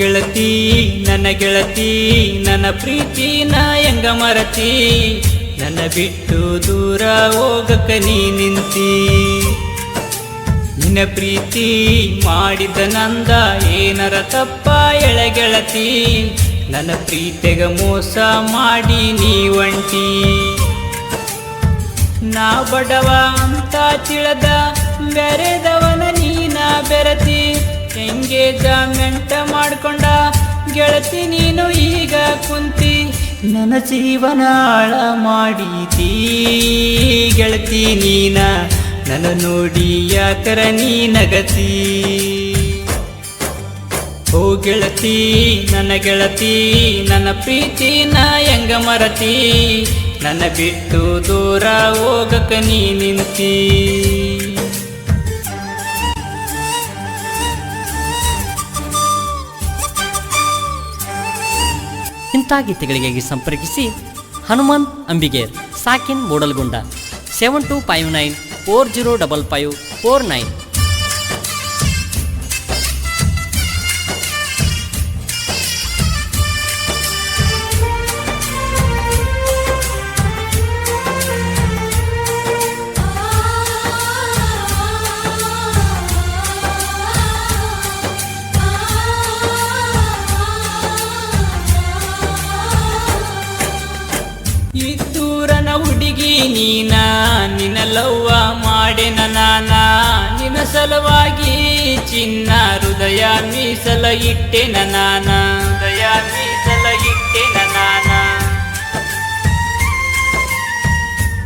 ಗೆಳತಿ, ನನ್ನ ಗೆಳತಿ, ನನ್ನ ಪ್ರೀತಿ ನಾ ಹೆಂಗ ಮರತಿ? ನನ್ನ ಬಿಟ್ಟು ದೂರ ಹೋಗಕ ನೀ ನಿಂತಿ. ನಿನ್ನ ಪ್ರೀತಿ ಮಾಡಿದ ನಂದ ಏನರ ತಪ್ಪ ಎಳೆಗೆಳತಿ ನನ್ನ ಪ್ರೀತಿಗ ಮೋಸ ಮಾಡಿ ನೀ ಒಂಟಿ. ನಾ ಬಡವ ಅಂತ ತಿಳದ ಬೆರತಿ ಎಂಗೇಜಮೆಂಟ್ ಮಾಡ್ಕೊಂಡ. ಗೆಳತಿ ನೀನು ಈಗ ಕುಂತಿ, ನನ್ನ ಜೀವನ ಹಾಳ ಮಾಡಿದೀ. ಗೆಳತಿ ನೀನ, ನನ್ನ ನೋಡಿ ಯಾಕರ ನೀ ನಗತಿ. ಓ ಗೆಳತಿ, ನನ್ನ ಗೆಳತಿ, ನನ್ನ ಪ್ರೀತಿ ನಾ ಹೆಂಗ ಮರತಿ. ನನ್ನ ಬಿಟ್ಟು ದೂರ ಹೋಗಕ ನೀ ನಿಂತಿ. ಗೀತೆಗಳಿಗಾಗಿ ಸಂಪರ್ಕಿಸಿ Hanumanth Ambiger ಸಾಕಿನ್ Mudalgunda seven two five nine four zero double five four nine ನಿನ್ನ ಚಿನ್ನ ಹೃದಯ ಮೀಸಲ ಇಟ್ಟೆ ನಾನ. ಹೃದಯ ಮೀಸಲ ಇಟ್ಟೆ ನಾನ.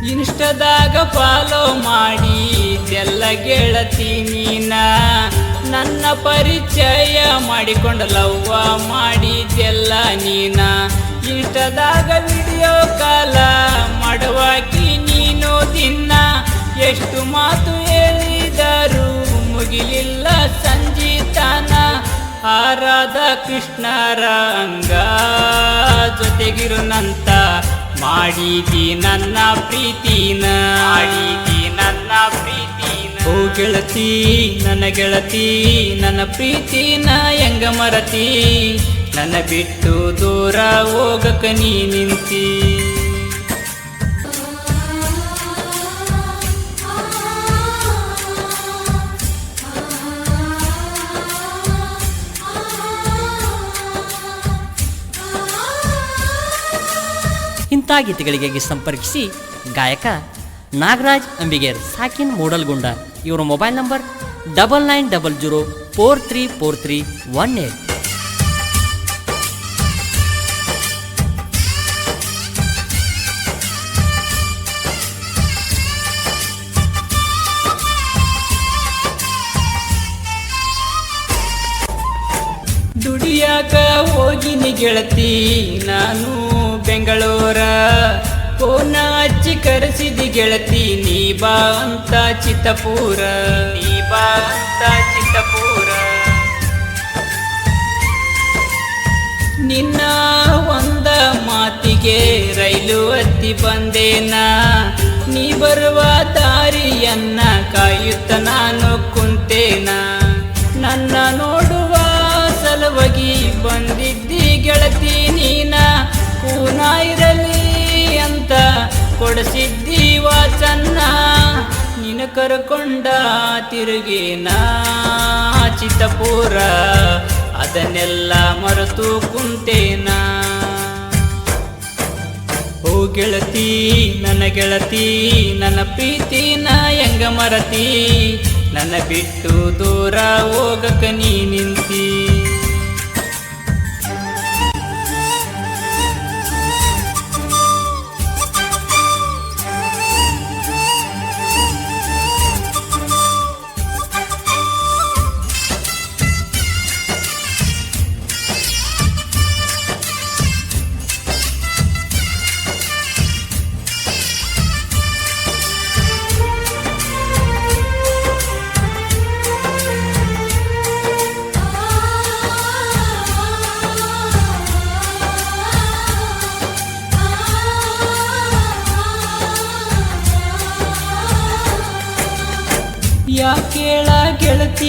ಇನ್ಸ್ಟದಾಗ ಫಾಲೋ ಮಾಡಿ ಎಲ್ಲ ಗೆಳತಿ ನೀನ. ನನ್ನ ಪರಿಚಯ ಮಾಡಿಕೊಂಡ ಲವ್ವ ಮಾಡಿದೆಲ್ಲ ನೀನ. ಇಷ್ಟದಾಗ ವಿಡಿಯೋ ಕಾಲ ಮಾಡುವಾಗಿ ನೀನು ದಿನ. ಎಷ್ಟು ಮಾತು ಆರಾಧ ಕೃಷ್ಣರ ಅಂಗ ಜೊತೆಗಿರುನಂತ ಮಾಡಿದಿ ನನ್ನ ಪ್ರೀತಿನ. ಮಾಡಿದಿ ನನ್ನ ಪ್ರೀತಿನ. ಓ ಗೆಳತಿ ನನ್ನ ಗೆಳತಿ ನನ್ನ ಪ್ರೀತಿನ ಹೆಂಗ ಮರತಿ? ನನ್ನ ಬಿಟ್ಟು ದೂರ ಹೋಗಕ ನೀ ನಿಂತಿ. ಇಂಥ ಗೀತೆಗಳಿಗಾಗಿ ಸಂಪರ್ಕಿಸಿ ಗಾಯಕ ನಾಗರಾಜ್ ಅಂಬಿಗೇರ್, ಸಾಕಿನ್ ಮೂಡಲ್ಗುಂಡ. ಇವರ mobile number double nine double zero four three four three one eight. ದುಡಿಯಾಕ ಹೋಗಿನಿ ಗೆಳತಿ, ನಾನು ಬೆಂಗಳೂರ ಕೋನ ಅಚ್ಚಿ ಕರೆಸಿದಿ ಗೆಳತಿ, ನೀ ಬಾ ಅಂತ ಚಿತ್ತಪೂರ. ನೀ ಬಾ ಅಂತ ಚಿತ್ತಪೂರ. ನಿನ್ನ ಒಂದ ಮಾತಿಗೆ ರೈಲು ಹತ್ತಿ ಬಂದೇನ. ನೀ ಬರುವ ದಾರಿಯನ್ನ ಕಾಯುತ್ತ ನಾನು ಕುಂತೇನ. ನನ್ನ ನೋಡುವ ಸಲುವಾಗಿ ಬಂದಿದ್ದಿ ಗೆಳತಿ ಕೂನ ಇರಲಿ ಅಂತ ಕೊಡಿಸಿದ್ದಿ ವಾಚನ್ನ. ನಿನ ಕರ್ಕೊಂಡ ತಿರುಗೇನ ಚಿತ್ತಪೂರ, ಅದನ್ನೆಲ್ಲ ಮರೆತು ಕುಂತೇನ. ಓ ಗೆಳತಿ, ನನ್ನ ಗೆಳತಿ, ನನ್ನ ಪ್ರೀತಿನ ಹೆಂಗ ಮರತಿ? ನನ್ನ ಬಿಟ್ಟು ದೂರ ಹೋಗಕ ನೀ ನಿಂತಿ.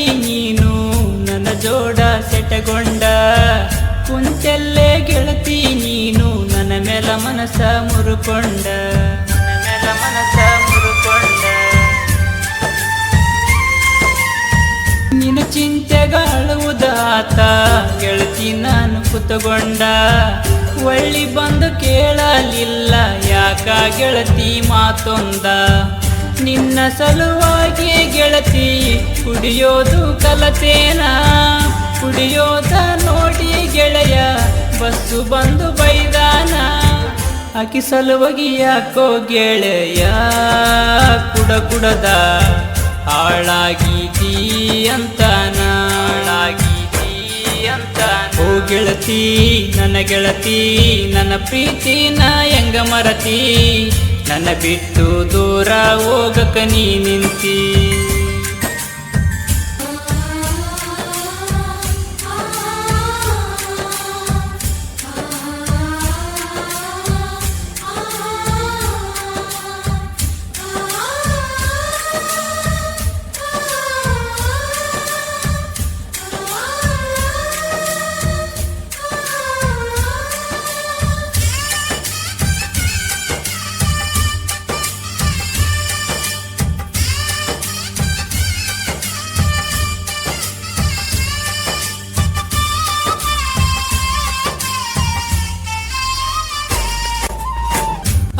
ನೀನು ನನ್ನ ಜೋಡ ಸೆಟಗೊಂಡ. ಕುಂತೆಲ್ಲೇ ಗೆಳತಿ ನೀನು ನನ್ನ ಮೇಲ ಮನಸ ಮುರುಕೊಂಡ. ನನ್ನ ಮನಸ ಮುರುಕೊಂಡ. ನಿನ್ನ ಚಿಂತೆಗಾಳುವುದಾತ ಗೆಳತಿ ನಾನು ಕುತಗೊಂಡ. ಒಳ್ಳಿ ಬಂದು ಕೇಳಲಿಲ್ಲ ಯಾಕ ಗೆಳತಿ ಮಾತೊಂದ. ನಿನ್ನ ಸಲುವಾಗಿ ಗೆಳತಿ, ಕುಡಿಯೋದು ಕಲತೇನ? ಕುಡಿಯೋದ ನೋಡಿ ಗೆಳೆಯ, ಬಸ್ಸು ಬಂದು ಬೈದಾನ? ಆಕಿ ಸಲುವಾಗಿ ಯಾಕೋ ಗೆಳೆಯ, ಕುಡ ಕುಡದ ಹಾಳಾಗಿದೀ ಅಂತಾನ ನಾಳಾಗಿದ್ದೀ ಅಂತ ಓ ಗೆಳತಿ, ನನ್ನ ಗೆಳತಿ, ನನ್ನ ಪ್ರೀತಿನ ಹೆಂಗ ಮರತಿ? ನನ್ನ ಬಿಟ್ಟು ದೂರ ಹೋಗಕ ನೀ ನಿಂತಿ.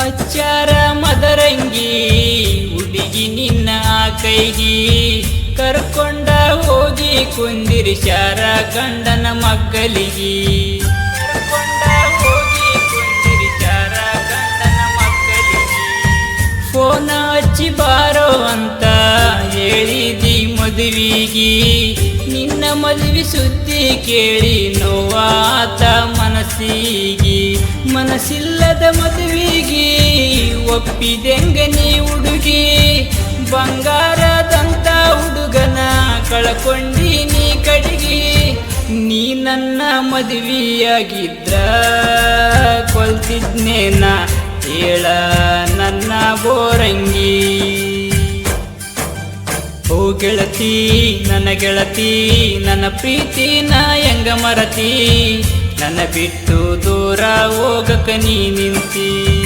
ಅಚ್ಚಾರ ಮದರಂಗಿ, ಹುಡುಗಿ ನಿನ್ನ ಕೈಗಿ. ಕರ್ಕೊಂಡ ಹೋಗಿ ಕುಂದಿರಿಸ್ಯಾರ ಗಂಡನ ಮಕ್ಕಳಿಗಿ. ಕರ್ಕೊಂಡ ಹೋಗಿ ಗಂಡನ ಮಕ್ಕಳಿಗಿ. ಫೋನ ಹಚ್ಚಿ ಬಾರೋ ಅಂತ ಹೇಳಿದಿ ಮದುವಿಗಿ. ನಿನ್ನ ಮದುವೆ ಸುದ್ದಿ ಕೇಳಿ ನೋವಾತ ಮನಸ್ಸಿಗಿ. ಮನಸ್ಸಿಲ್ಲದ ಮದುವೆಗೆ ಒಪ್ಪಿದೆಂಗ ನೀ ಹುಡುಗಿ. ಬಂಗಾರದಂತ ಹುಡುಗನ ಕಳ್ಕೊಂಡಿ ನೀ ಕಡಿಗಿ ನೀ ನನ್ನ ಮದುವೆಯಾಗಿದ್ರ ಕೊಲ್ತಿದ್ನೇನ ಹೇಳ ನನ್ನ ಬೋರಂಗಿ. ಓ ಗೆಳತಿ, ನನ್ನ ಗೆಳತಿ, ನನ್ನ ಪ್ರೀತಿನ ಹೆಂಗ ಮರತಿ? ನನ್ನ ಬಿಟ್ಟು ದೂರ ಹೋಗಕ ನೀ ನಿಂತಿ.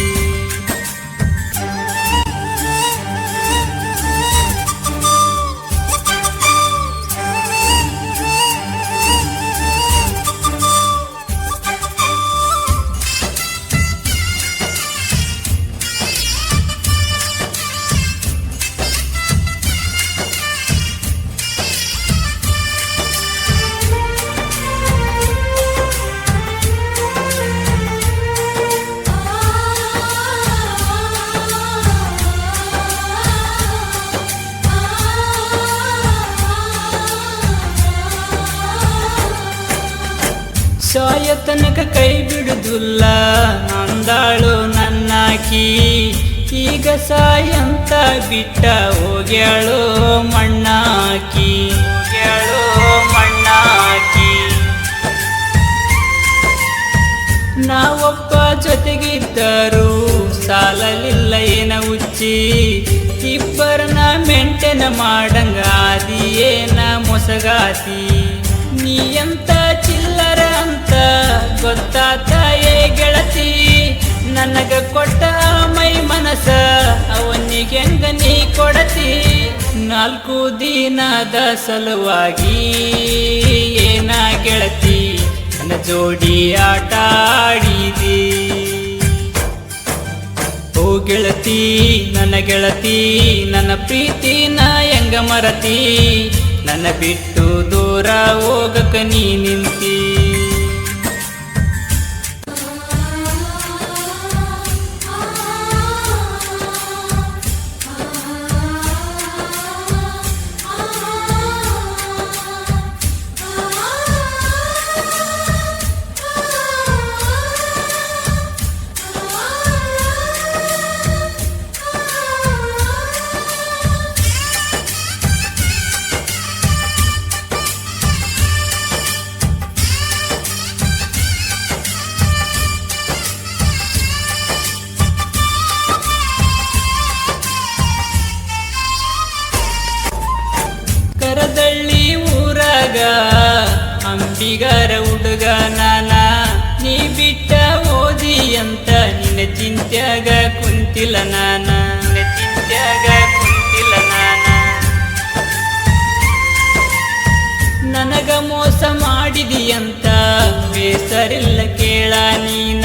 ಸಾಯಂತ ಬಿಟ್ಟ ಹೋಗ್ಯಾಳು ಮಣ್ಣಾಕಿ. ಹೋಗ್ಯಾಳು ಮಣ್ಣಾಕಿ. ನಾವೊಬ್ಬ ಜೊತೆಗಿದ್ದರು ಸಾಲಲಿಲ್ಲ ಏನ ಉಚ್ಚಿ ಇಬ್ಬರನ್ನ ಮೆಂಟೆನ ಮಾಡಂಗಾದಿ ಏನ ಮೊಸಗಾತಿ. ನೀ ಎಂತ ಚಿಲ್ಲರ ಅಂತ ಗೊತ್ತಾತ ಏ ಗೆಳತಿ. ನನಗ ಕೊಟ್ಟ ಮೈ ಮನಸ ಅವನಿಗೆಂಗ ನೀ ಕೊಡತಿ? ನಾಲ್ಕು ದಿನದ ಸಲುವಾಗಿ ಏನ ಗೆಳತಿ? ನನ್ನ ಜೋಡಿ ಆಟ ಆಡಿದಿ. ಓ ಗೆಳತಿ, ನನ್ನ ಗೆಳತಿ, ನನ್ನ ಪ್ರೀತಿ ಪ್ರೀತಿನ ಹೆಂಗ ಮರತಿ? ನನ್ನ ಬಿಟ್ಟು ದೂರ ಹೋಗಕ ನೀ ನಿಂತಿ. ನಿನ್ನ ಚಿಂತ್ಯಾಗ ಕುಂತಿಲ್ಲ ನಾನ. ಚಿಂತ್ಯಾಗ ಕುಂತಿಲ್ಲ ನಾನ. ನನಗ ಮೋಸ ಮಾಡಿದಿಯಂತ, ಬೇಸರಿಲ್ಲ ಕೇಳ ನೀನ.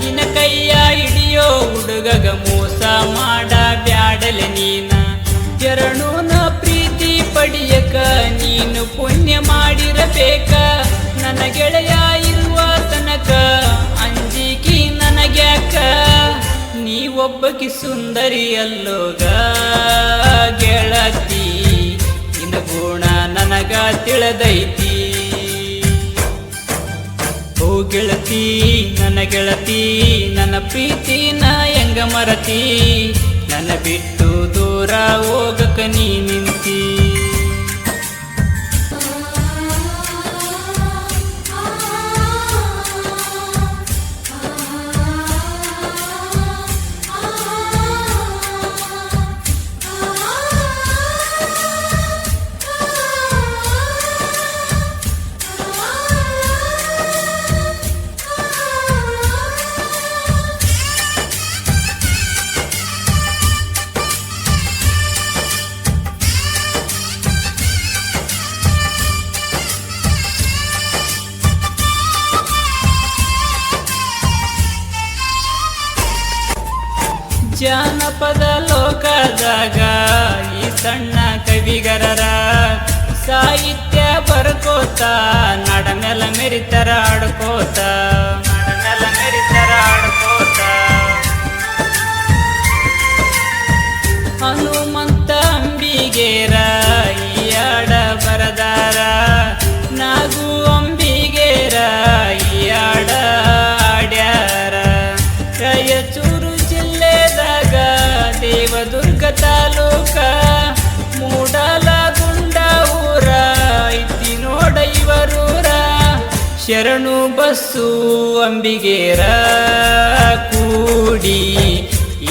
ನಿನ್ನ ಕೈಯ ಹಿಡಿಯೋ ಹುಡುಗಗ ಮೋಸ ಮಾಡ ಬ್ಯಾಡಲೆ ನೀನ. ಎರಡೂನ ಪ್ರೀತಿ ಪಡಿಯಕ ನೀನು ಪುಣ್ಯ ಮಾಡಿರಬೇಕ. ನನ್ನ ಗೆಳೆಯ ಒಬ್ಬಕಿ ಸುಂದರಿ ಅಲ್ಲೋಗ ಗೆಳತಿ, ನಿನ್ನ ಗುಣ ನನಗ ತಿಳಿದೈತಿ. ಓ ಗೆಳತಿ, ನನ್ನ ಗೆಳತಿ, ನನ್ನ ಪ್ರೀತಿ ನಾ ಹೆಂಗ ಮರತಿ? ನನ್ನ ಬಿಟ್ಟು ದೂರ ಹೋಗಕ ನೀ ನಿಂತಿ. ಲೋಕದಾಗ ಈ ಸಣ್ಣ ಕವಿಗರರ ಸಾಹಿತ್ಯ ಬರ್ಕೋತ ನಡಮೆಲ ಮೆರಿತರ ಆಡ್ಕೋತ. ಶರಣು ಬಸ್ಸು ಅಂಬಿಗೇರ ಕೂಡಿ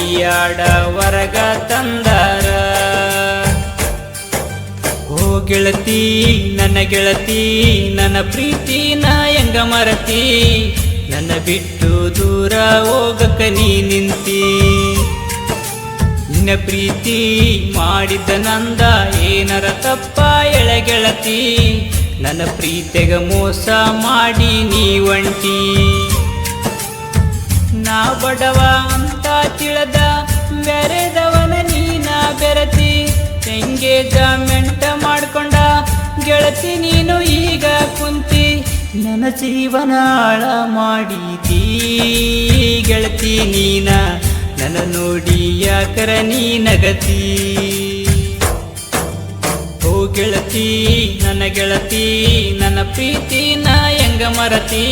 ಈ ಆಡ ವರಗ ತಂದಾರ. ಓ ಗೆಳತಿ, ನನ್ನ ಗೆಳತಿ, ನನ್ನ ಪ್ರೀತಿ ನಾ ಹೆಂಗ ಮರತಿ? ನನ್ನ ಬಿಟ್ಟು ದೂರ ಹೋಗಕ ನೀ ನಿಂತಿ. ನಿನ್ನ ಪ್ರೀತಿ ಮಾಡಿದ ನಂದ ಏನರ ತಪ್ಪ ಎಳೆಗೆಳತಿ ನನ್ನ ಪ್ರೀತೆಗ ಮೋಸ ಮಾಡಿ ನೀ ಒಂಟಿ ನಾ ಬಡವ ಅಂತ ತಿಳದ ಬೆರೆದವನ ನೀನ ಬೆರತಿ. ಎಂಗೇಜಮೆಂಟ್ ಮಾಡ್ಕೊಂಡ ಗೆಳತಿ ನೀನು ಈಗ ಕುಂತಿ. ನನ್ನ ಜೀವನ ಹಾಳ ಮಾಡಿದೀ ಗೆಳತಿ ನೀನ. ನನ್ನ ನೋಡಿ ಯಾಕರ ನೀ ನಗತಿ? ಗೆಳತಿ, ನನ್ನ ಗೆಳತಿ, ನನ್ನ ಪ್ರೀತಿ ನಾ ಹೆಂಗ ಮರತಿ?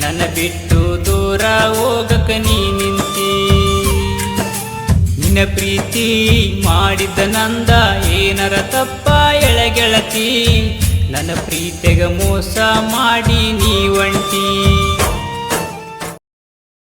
ನನ್ನ ಬಿಟ್ಟು ದೂರ ಹೋಗಕ ನೀ ನಿಂತಿ. ನಿನ್ನ ಪ್ರೀತಿ ಮಾಡಿದ ನಂದ ಏನರ ತಪ್ಪ ಎಳೆಗೆಳತಿ ನನ್ನ ಪ್ರೀತಿಗ ಮೋಸ ಮಾಡಿ ನೀ ಒಂಟಿ.